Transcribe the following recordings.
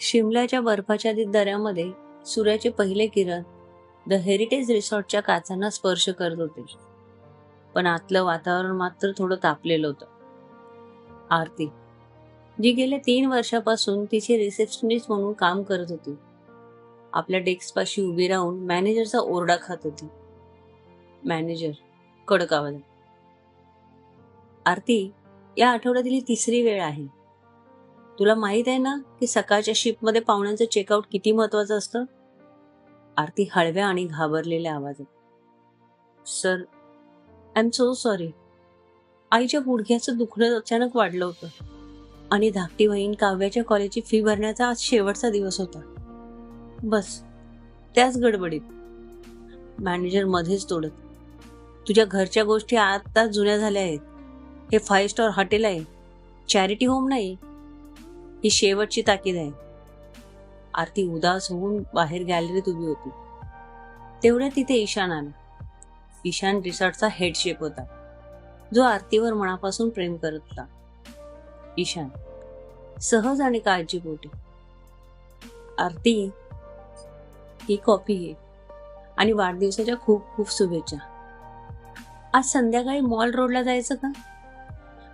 शिमल्याच्या बर्फाच्या दऱ्यामध्ये सूर्याचे पहिले किरण द हेरिटेज रिसॉर्टच्या काचांना स्पर्श करत होते. पण आतलं वातावरण मात्र थोडं तापलेलं होतं. आरती. जी गेल्या तीन वर्षापासून तिची रिसेप्शनिस्ट म्हणून काम करत होती. आपल्या डेस्कपाशी उभी राहून मॅनेजरचा ओरडा खात होती. मॅनेजर कडक आवाज आरती या आठवड्यातली तिसरी वेळ आहे. तुला माहीत आहे ना की सकाळच्या शिफ्टमध्ये पाहुण्यांचं चेकआउट किती महत्वाचं असतं? आरती हळव्या आणि घाबरलेल्या आवाजात. Sir I am so sorry आईच्या गुडघ्याचं दुखणं अचानक वाढलं होतं. आणि धाकटी बहीण काव्याच्या कॉलेजची फी भरण्याचा आज शेवटचा दिवस होता. बस त्याच गडबडीत. मॅनेजर मध्येच तोडत. तुझ्या घरच्या गोष्टी आता जुन्या झाल्या आहेत. हे फाईव्ह स्टार हॉटेल आहे. चॅरिटी होम नाही. ही शेवटची ताकीद आहे. आरती उदास होऊन बाहेर गॅलरीत उभी होती. तेवढ्या तिथे ईशान आला. ईशान रिसॉर्टचा हेडशेप होता. जो आरतीवर मनापासून प्रेम करत होता. ईशान सहज आणि काळजीपोटी. आरती ही कॉफी घे आणि वाढदिवसाच्या खूप खूप शुभेच्छा. आज संध्याकाळी मॉल रोडला जायचं का?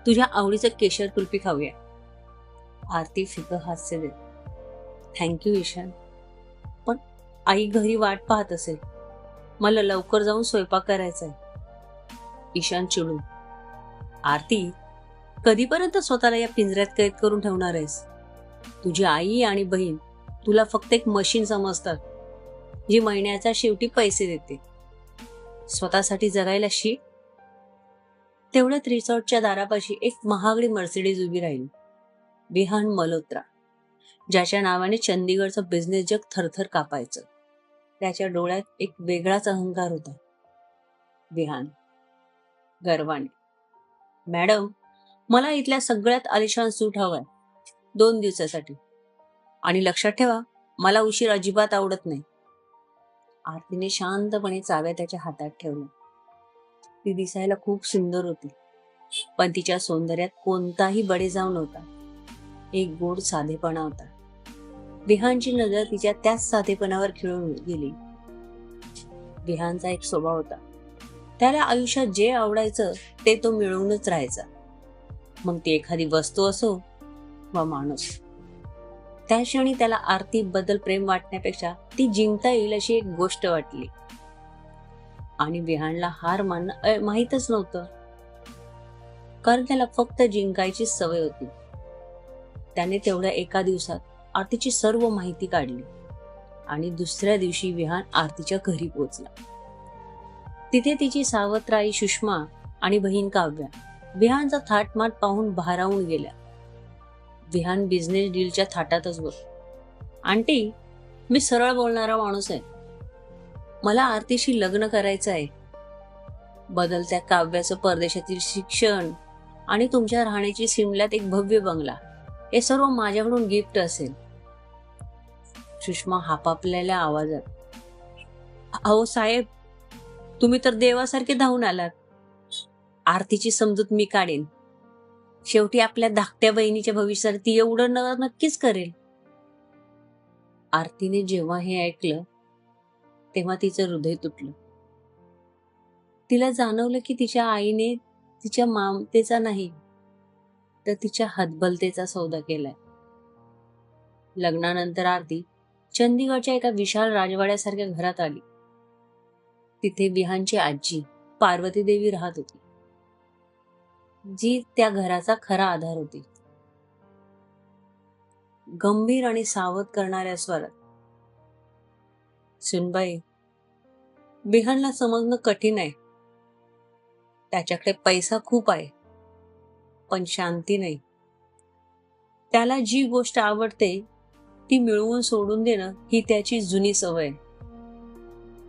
तुझ्या आवडीचं केशर कुल्फी खाऊया. आरती फिकं हास्य देत. Thank you Ishan. पण आई घरी वाट पाहत असेल. मला लवकर जाऊन स्वयंपाक करायचा आहे. ईशान चिडून. आरती कधीपर्यंत स्वतःला या पिंजऱ्यात कैद करून ठेवणार आहेस? तुझी आई आणि बहीण तुला फक्त एक मशीन समजतात जी महिन्याच्या शेवटी पैसे देते. स्वतःसाठी जगायला शी. तेवढ्यात रिसॉर्टच्या दारापाशी एक महागडी मर्सिडीज उभी राहील. विहान मल्होत्रा ज्याच्या नावाने चंदीगडचं बिझनेस जग थरथर कापायचं. त्याच्या डोळ्यात एक वेगळाच अहंकार होता. विहान गर्वाने मॅडम मला इथल्या सगळ्यात आलिशान सूट हवाय दोन दिवसासाठी. आणि लक्षात ठेवा मला उशीर अजिबात आवडत नाही. आरतीने शांतपणे चाव्या त्याच्या हातात ठेवल्या. ती दिसायला खूप सुंदर होती पण तिच्या सौंदर्यात कोणताही बडेजाव नव्हता. एक गोड साधेपणा होता. विहानची नजर तिच्या त्याच साधेपणावर खिळून गेली. विहानचा एक स्वभाव होता. त्याला आयुष्यात जे आवडायचं ते तो मिळवूनच राहायचा. मग ती एखादी वस्तू असो वा माणूस. त्या क्षणी त्याला आरती बद्दल प्रेम वाटण्यापेक्षा ती जिंकता येईल अशी एक गोष्ट वाटली. आणि विहानला हार मानणं माहीतच नव्हतं. कारण त्याला फक्त जिंकायची सवय होती. त्याने तेवढ्या एका दिवसात आरतीची सर्व माहिती काढली. आणि दुसऱ्या दिवशी विहान आरतीच्या घरी पोहोचला. तिथे तिची सावत्र आई सुषमा आणि बहीण काव्या विहानचा थाटमाट पाहून भारावून गेल्या. विहान बिझनेस डीलच्या थाटातच बघ आंटी मी सरळ बोलणारा माणूस आहे. मला आरतीशी लग्न करायचं आहे. बदलत्या काव्याचं परदेशातील शिक्षण आणि तुमच्या राहण्याची सिमल्यात एक भव्य बंगला. हे सर्व माझ्याकडून गिफ्ट असेल. सुषमा हापापलेल्या आवाजात. अहो साहेब तुम्ही तर देवासारखे धावून आलात. आरतीची समजूत मी काढेन. शेवटी आपल्या धाकट्या बहिणीच्या भविष्यात ती एवढं न नक्कीच करेल. आरतीने जेव्हा हे ऐकलं तेव्हा तिचं हृदय तुटलं. तिला जाणवलं की तिच्या आईने तिच्या मामतेचा नाही तर तिच्या हतबलतेचा सौदा केलाय. लग्नानंतर आरती चंदीगडच्या एका विशाल राजवाड्यासारख्या घरात आली. तिथे विहानची आजी पार्वती देवी राहत होती. जी त्या घराचा खरा आधार होती. गंभीर आणि सावध करणाऱ्या स्वरात. सुनबाई बिहानला समजणं कठीण आहे. त्याच्याकडे पैसा खूप आहे. पण शांती नाही. त्याला जी गोष्ट आवडते ती मिळवून सोडून देणं ही त्याची जुनी सवय.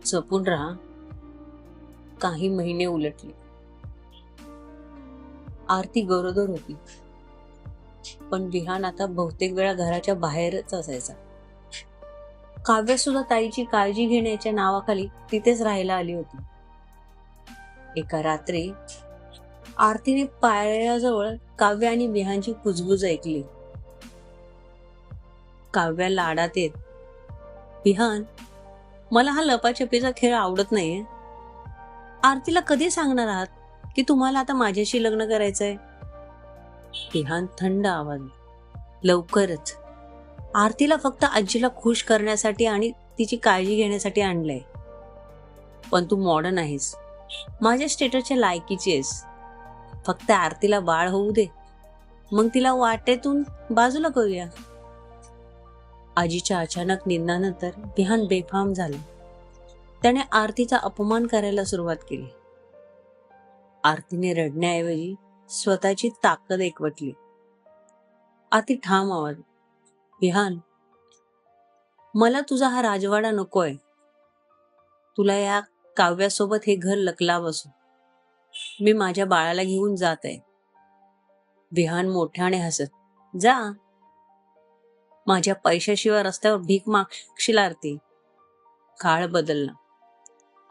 जपून राहा. काही महिने उलटले. आरती गरोदर होती. पण विहान आता बहुतेक वेळा घराच्या बाहेरच असायचा. काव्य सुद्धा ताईची काळजी घेण्याच्या नावाखाली तिथेच राहायला आली होती. एका रात्री आरतीने पायऱ्याजवळ काव्य आणि विहानची कुजबुज ऐकली. काव्या लाडात येत विहान मला हा लपाछपीचा खेळ आवडत नाहीये. आरतीला कधी सांगणार आहात की तुम्हाला आता माझ्याशी लग्न करायचंय? विहान थंड आवाज लवकरच. आरतीला फक्त आजीला खुश करण्यासाठी आणि तिची काळजी घेण्यासाठी आणलंय. पण तू मॉडर्न आहेस. माझ्या स्टेटसच्या लायकीची आहेस. फक्त आरतीला बाळ होऊ दे. मग तिला वाटेतून बाजूला करूया. आजीच्या अचानक निंदानंतर बिहान बेफाम झाले. त्याने आरतीचा अपमान करायला सुरुवात केली. आरतीने रडण्याऐवजी स्वतःची ताकद एकवटली. आती ठाम आवाज बिहान मला तुझा हा राजवाडा नकोय. तुला या काव्यासोबत हे घर लकलाव असो. मी माझ्या बाळाला घेऊन जात आहे विहान मोठ्याने हसत जा. माझ्या पैशाशिवाय रस्त्यावर भीक मागशील आरती. काळ बदलला.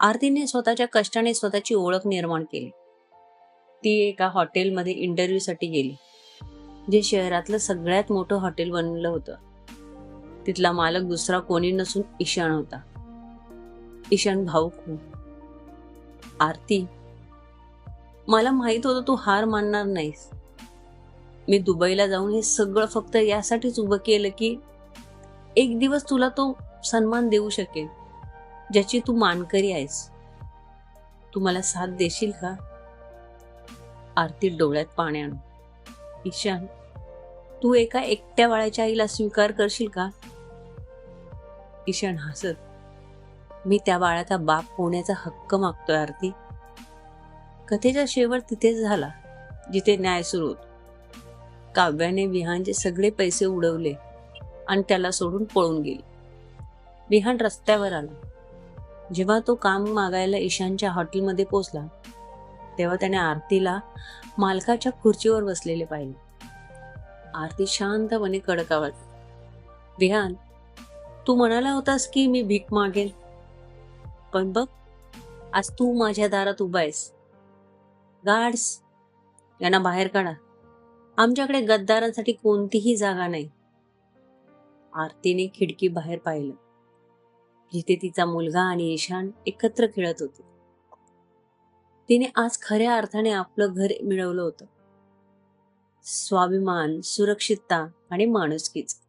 आरतीने स्वतःच्या कष्टाने स्वतःची ओळख निर्माण केली. ती एका हॉटेलमध्ये इंटरव्ह्यूसाठी गेली जे शहरातलं सगळ्यात मोठं हॉटेल बनलं होतं. तिथला मालक दुसरा कोणी नसून ईशान होता. ईशान भाऊक आरती मला माहीत होतं तू हार मानणार नाहीस. मी दुबईला जाऊन हे सगळं फक्त यासाठीच उभं केलं की एक दिवस तुला तो सन्मान देऊ शकेल ज्याची तू मानकरी आहेस. तू मला साथ देशील का? आरती डोळ्यात पाण्यानं ईशान तू एका एकट्या बाळाच्या आईला स्वीकार करशील का? ईशान हसत. मी त्या बाळाचा बाप होण्याचा हक्क मागतोय आरती. कथेचा शेवट तिथेच झाला जिथे न्याय सुरू होतो. काव्याने विहानचे सगळे पैसे उडवले आणि त्याला सोडून पळून गेली. विहान रस्त्यावर आला. जेव्हा तो काम मागायला ईशानच्या हॉटेलमध्ये पोचला तेव्हा त्याने आरतीला मालकाच्या खुर्चीवर बसलेले पाहिले. आरती शांतपणे कडकावत विहान तू म्हणाला होतास की मी भीक मागेन? पण बघ आज तू माझ्या दारात उभा आहेस. गार्ड्स यांना बाहेर काढा. आमच्याकडे गद्दारांसाठी कोणतीही जागा नाही. आरतीने खिडकी बाहेर पाहिलं. जिथे तिचा मुलगा आणि ईशान एकत्र खेळत होते. तिने आज खऱ्या अर्थाने आपलं घर मिळवलं होतं. स्वाभिमान सुरक्षितता आणि माणुसकीच.